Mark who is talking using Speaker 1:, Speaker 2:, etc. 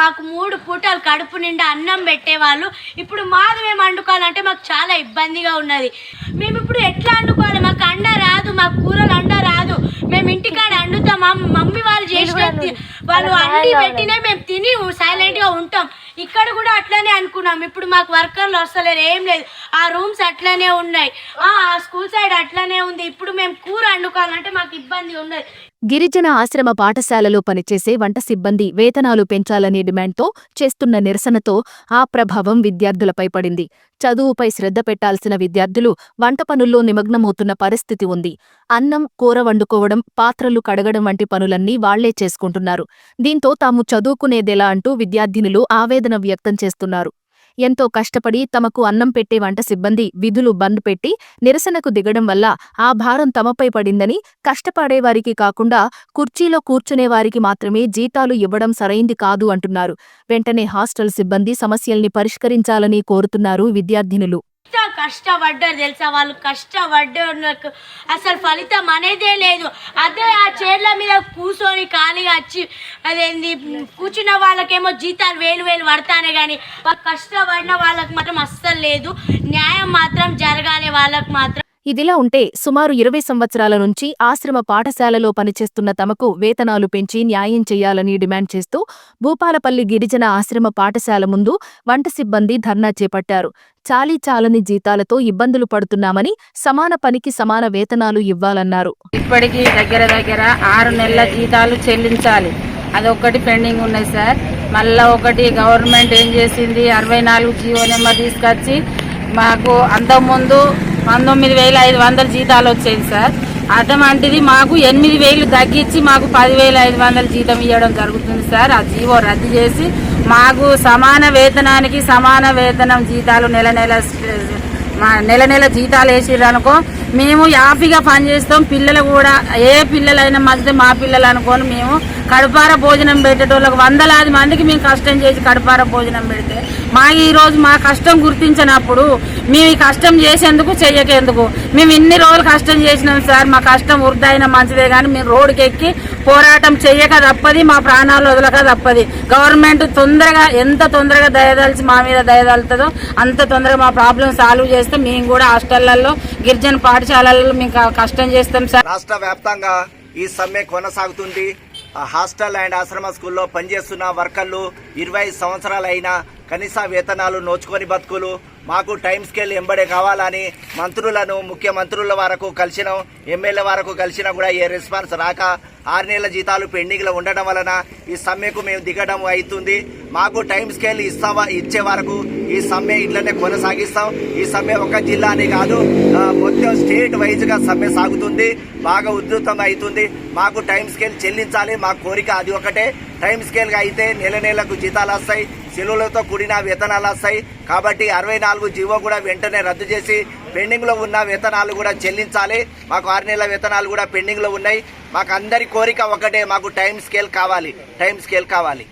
Speaker 1: మాకు మూడు పూటలు కడుపు నిండా అన్నం పెట్టేవాళ్ళు. ఇప్పుడు మాది మేము వండుకోవాలంటే మాకు చాలా ఇబ్బందిగా ఉన్నది. మేము ఇప్పుడు ఎట్లా వండుకోవాలి మాకు అండ రాదు మాకు కూరలు అండ రాదు. మేము ఇంటికాడ వండుతాం మమ్మీ వాళ్ళు చేసిన వాళ్ళు అండి పెట్టినే మేము తిని సైలెంట్గా ఉంటాం. ఇక్కడ కూడా అట్లనే అనుకున్నాం. ఇప్పుడు మాకు వర్కర్లు వస్తలేరు. ఏం లేదు. ఆ రూమ్స్ అట్లనే ఉన్నాయి. ఆ స్కూల్ సైడ్ అట్లనే ఉంది. ఇప్పుడు మేము కూర వండుకోవాలంటే మాకు ఇబ్బంది ఉన్నది.
Speaker 2: గిరిజన ఆశ్రమ పాఠశాలలో పనిచేసే వంట సిబ్బంది వేతనాలు పెంచాలనే డిమాండ్తో చేస్తున్న నిరసనతో ఆ ప్రభావం విద్యార్థులపై పడింది. చదువుపై శ్రద్ధ పెట్టాల్సిన విద్యార్థులు వంట పనుల్లో నిమగ్నమవుతున్న పరిస్థితి ఉంది. అన్నం కూర వండుకోవడం పాత్రలు కడగడం వంటి పనులన్నీ వాళ్ళే చేసుకుంటున్నారు. దీంతో తాము చదువుకునేదెలా అంటూ విద్యార్థినులు ఆవేదన వ్యక్తం చేస్తున్నారు. ఎంతో కష్టపడి తమకు అన్నం పెట్టే వంట సిబ్బంది విధులు బంద్ పెట్టి నిరసనకు దిగడం వల్ల ఆ భారం తమపై పడిందని కష్టపడేవారికి కాకుండా కుర్చీలో కూర్చునేవారికి మాత్రమే జీతాలు ఇవ్వడం సరైంది కాదు అంటున్నారు. వెంటనే హాస్టల్ సిబ్బంది సమస్యల్ని పరిష్కరించాలని కోరుతున్నారు విద్యార్థినులు.
Speaker 1: కష్టపడ్డారు తెలుసా? వాళ్ళు కష్టపడ్డకు అసలు ఫలితం అనేదే లేదు. అదే ఆ చైర్ల మీద కూర్చొని ఖాళీగా వచ్చి అదేంది కూర్చున్న వాళ్ళకేమో జీతాలు వేలు వేలు పడతానే కానీ వాళ్ళు కష్టపడిన వాళ్ళకి మాత్రం అస్సలు లేదు. న్యాయం మాత్రం జరగాలి వాళ్ళకి మాత్రం.
Speaker 2: ఇదిలా ఉంటే సుమారు ఇరవై సంవత్సరాల నుంచి ఆశ్రమ పాఠశాలలో పనిచేస్తున్న తమకు వేతనాలు పెంచి న్యాయం చేయాలని డిమాండ్ చేస్తూ భూపాలపల్లి గిరిజన ఆశ్రమ పాఠశాల ముందు వంట సిబ్బంది ధర్నా చేపట్టారు. చాలీ చాలని జీతాలతో ఇబ్బందులు పడుతున్నామని సమాన పనికి సమాన వేతనాలు ఇవ్వాలన్నారు.
Speaker 3: ఇప్పటికీ దగ్గర దగ్గర ఆరు నెలల జీతాలు చెల్లించాలి. అదొక్కటి పెండింగ్ ఉన్నాయి సార్. మళ్ళా ఒకటి గవర్నమెంట్ ఏం చేసింది? అరవై నాలుగు జీవో నెంబర్ తీసుకొచ్చి మాకు అంతకుముందు పంతొమ్మిది వేల ఐదు వందల జీతాలు వచ్చేది సార్. అటువంటిది మాకు ఎనిమిది వేలు తగ్గించి మాకు పదివేల ఐదు వందల జీతం ఇవ్వడం జరుగుతుంది సార్. ఆ జీవో రద్దు చేసి మాకు సమాన వేతనానికి సమాన వేతనం జీతాలు నెల నెల మా నెల నెల జీతాలు వేసిర్రు అనుకో మేము యాపీగా పనిచేస్తాం పిల్లలు కూడా ఏ పిల్లలైనా మధ్య మా పిల్లలు అనుకోని మేము కడుపార భోజనం పెట్టేటోళ్ళకి వందలాది మందికి మేము కష్టం చేసి కడుపార భోజనం పెడితే మా ఈరోజు మా కష్టం గుర్తించినప్పుడు మేము ఈ కష్టం చేసేందుకు చెయ్యకేందుకు? మేము ఇన్ని రోజులు కష్టం చేసినాం సార్ మా కష్టం వృద్ధైన మంచిదే కానీ మేము రోడ్డుకి ఎక్కి పోరాటం చెయ్యక తప్పది మా ప్రాణాలు వదలక తప్పది. గవర్నమెంట్ తొందరగా ఎంత తొందరగా దయదలిచి మా మీద దయదలుతుందో అంత తొందరగా మా ప్రాబ్లం సాల్వ్ చేస్తే. మేము కూడా హాస్టళ్ళలో గిరిజన పాఠశాలల్లో మేము కష్టం చేస్తాం సార్.
Speaker 4: రాష్ట్ర వ్యాప్తంగా ఈ సమ్మె కొనసాగుతుంది హాస్టల్ అండ్ ఆశ్రమ స్కూల్లో పనిచేస్తున్న వర్కర్లు ఇరవై సంవత్సరాలైనా కనీస వేతనాలు నోచుకొని బతుకులు మాకు టైం స్కేల్ ఎంబడే కావాలని మంత్రులను ముఖ్యమంత్రుల వరకు కలిసిన ఎమ్మెల్యే వరకు కలిసినా కూడా ఏ రెస్పాన్స్ రాక ఆరు నెలల జీతాలు పెండింగ్లో ఉండడం వలన ఈ సమ్మెకు మేము దిగడం అవుతుంది. మాకు టైం స్కేల్ ఇస్తావా ఇచ్చే వరకు ఈ సమ్మె ఇట్లనే కొనసాగిస్తాం. ఈ సమ్మె ఒక జిల్లానే కాదు మొత్తం స్టేట్ వైజ్గా సమ్మె సాగుతుంది బాగా ఉధృతం అవుతుంది. మాకు టైం స్కేల్ చెల్లించాలి మా కోరిక అది ఒకటే. టైం స్కేల్గా అయితే నెల నెలకు జీతాలు వస్తాయి సెలవులతో కూడిన వేతనాలు వస్తాయి కాబట్టి అరవై నాలుగు జీవో కూడా వెంటనే రద్దు చేసి పెండింగ్లో ఉన్న వేతనాలు కూడా చెల్లించాలి. మాకు ఆరు నెలల వేతనాలు కూడా పెండింగ్లో ఉన్నాయి. మాకు అందరి కోరిక ఒకటే మాకు టైం స్కేల్ కావాలి. టైం స్కేల్ కావాలి.